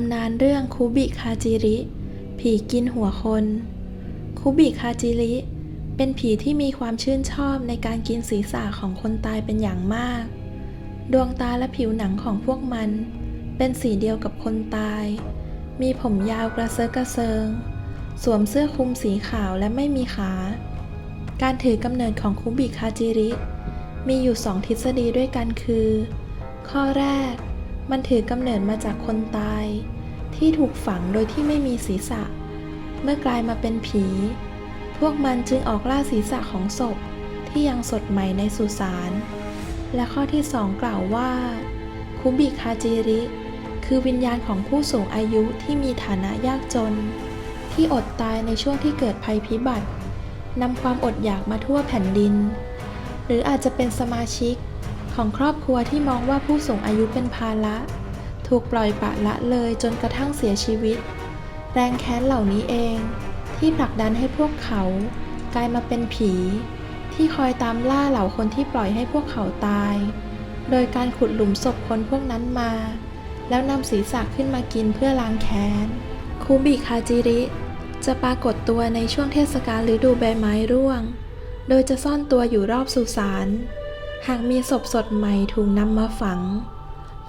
ำนานเรื่องคุบิคาจิริ ผีกินหัวคน คุบิคาจิริ เป็นผีที่มีความชื่นชอบในการกินศีรษะของคนตายเป็นอย่างมาก ดวงตาและผิวหนังของพวกมัน เป็นสีเดียวกับคนตาย มีผมยาวกระเซาะกระเซิง สวมเสื้อคลุมสีขาวและไม่มีขา การถือกำเนิดของคุบิคาจิริ มีอยู่สองทฤษฎีด้วยกันคือ ข้อแรก มันถือกำเนิดมาจากคนตาย ที่ถูกฝังโดยที่ไม่มีศีรษะ เมื่อกลายมาเป็นผี พวกมันจึงออกล่าศีรษะของศพที่ยังสดใหม่ในสุสาน และข้อที่สองกล่าวว่า คุบิคาจิริ คือวิญญาณของผู้สูงอายุที่มีฐานะยากจน ที่อดตายในช่วงที่เกิดภัยพิบัตินำความอดอยากมาทั่วแผ่นดิน หรืออาจจะเป็นสมาชิก ของครอบครัวที่มองว่าผู้สูงอายุเป็นภาระ ถูกปล่อยปะละเลยจนกระทั่งเสียชีวิต แรงแค้นเหล่านี้เอง ที่ผลักดันให้พวกเขา กลายมาเป็นผี ที่คอยตามล่าเหล่าคนที่ปล่อยให้พวกเขาตาย โดยการขุดหลุมศพคนพวกนั้นมา แล้วนำศีรษะขึ้นมากินเพื่อล้างแค้นคูบิคาจิริ จะปรากฏตัวในช่วงเทศกาลฤดูใบไม้ร่วง โดยจะซ่อนตัวอยู่รอบสุสาน หากมีศพสดใหม่ถูกนำมาฝัง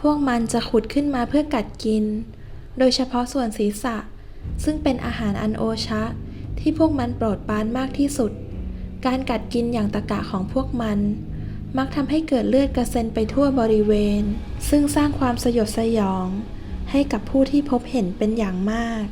พวกมันจะขุดขึ้นมาเพื่อกัดกิน โดยเฉพาะส่วนศีรษะ ซึ่งเป็นอาหารอันโอชะ ที่พวกมันโปรดปรานมากที่สุด การกัดกินอย่างตะกะของพวกมัน มักทำให้เกิดเลือดกระเซ็นไปทั่วบริเวณ ซึ่งสร้างความสยดสยอง ให้กับผู้ที่พบเห็นเป็นอย่างมาก